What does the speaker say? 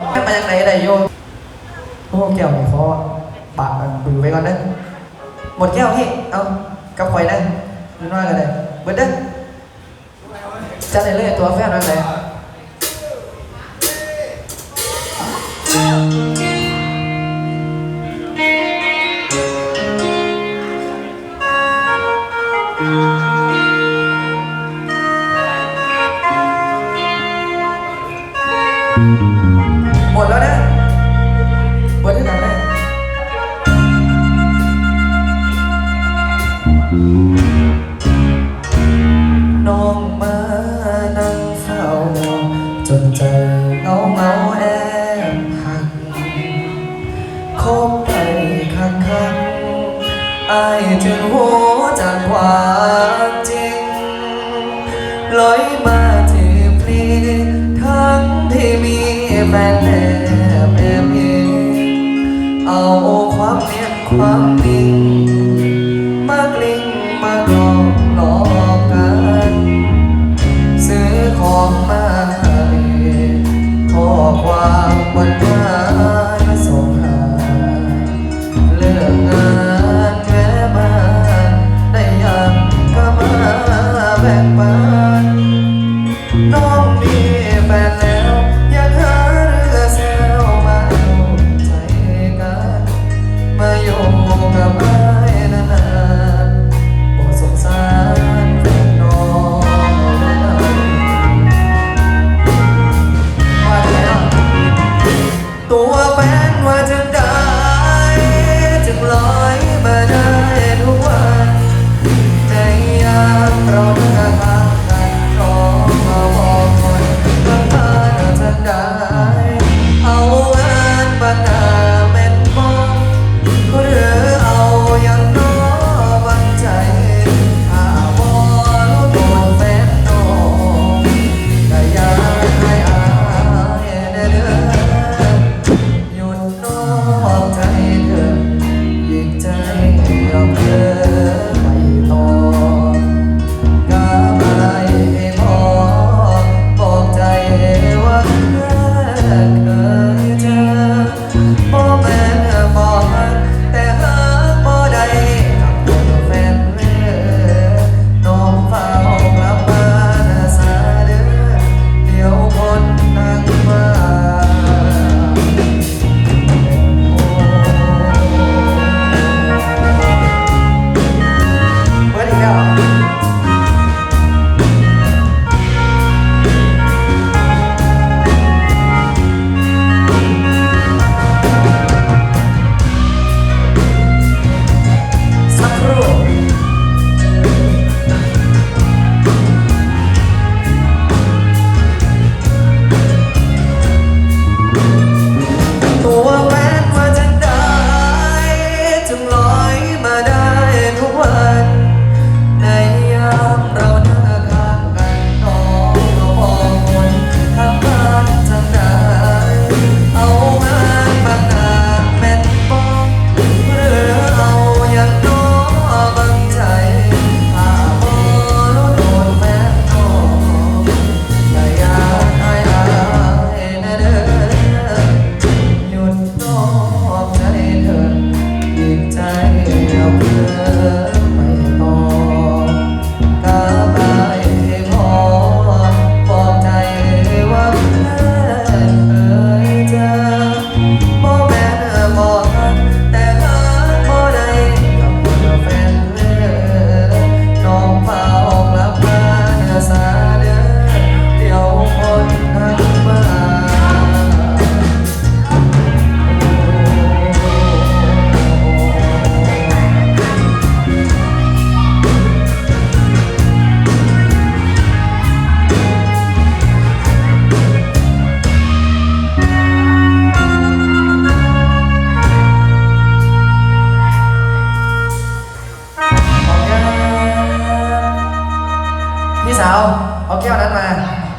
มาจากไหนได้โยมโอ้แก้วนี่พอปากมันบือไว้ก่อนนะหมดแก้วพี่เอากับข่อยนะมันว่ากันเลยเบิดเด้อจะได้เลยตัวแฟนนั่นแหล หมดแล้วนะเบิดที่ไหนนะน้องมานั่งเฝ้า จนใจเงาเงาแอบหักคบไปคักคักอายจึงหัวจากความ ความมากลิ้งมาหลอกหลอกกันซื้อของมาให้ขอความวันวานส่งหาเลิกงาาวเอาแก้วนั้นมา